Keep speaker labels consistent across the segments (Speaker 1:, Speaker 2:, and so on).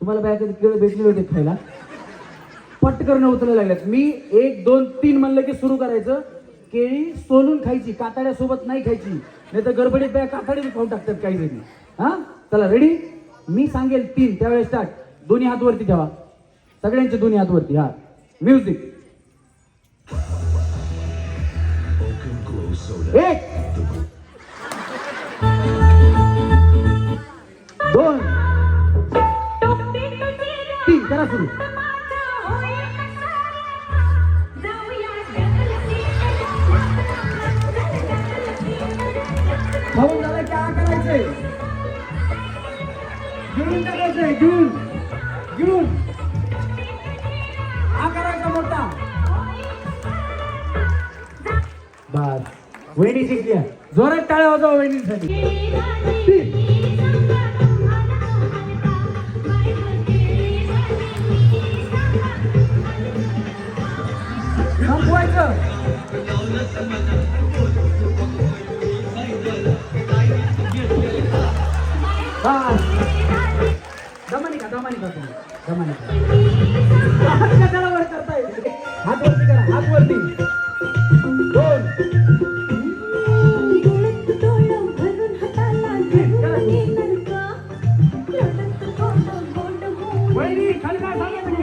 Speaker 1: तुम्हाला बाया कधी केळं भेटले होते खायला. पटकन उचलायला लागल्यात. मी एक दोन तीन म्हणलं की सुरू करायचं. केळी सोलून खायची कातड्यासोबत नाही खायची. नाही तर गडबडीत बाया कातडी खाऊन टाकतात काही जणी हा? चला रेडी मी सांगेल तीन त्यावेळेस स्टार्ट दोन्ही हात वरती ठेवा. सगळ्यांचे दोन्ही हात वरती हा. म्युझिक एक. तीन करा सुरू. भाऊन दादा क्या करायचंय. गिळून टाकायचंय गिळून गिळून. हा करायचा मोठा. बस. वहिनी जिंकल्या जोरात टाळ्या वाजवा वहिनीसाठी. संपवायचं बस दमानी का दमानी का तुम्ही दमानी का हात कशाला वर करताय हात वरती करा हात वरती दोन वहिनी खाली काय सांगायचं घे.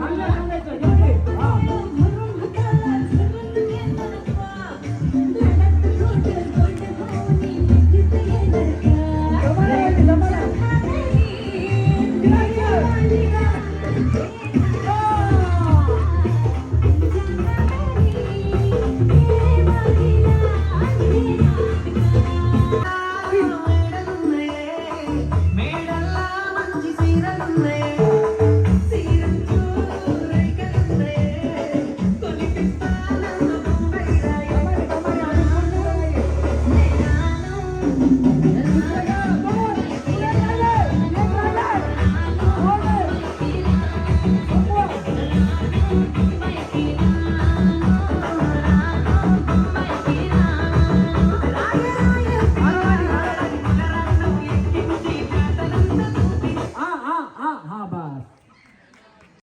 Speaker 1: खाली काय सांगायचं Amen.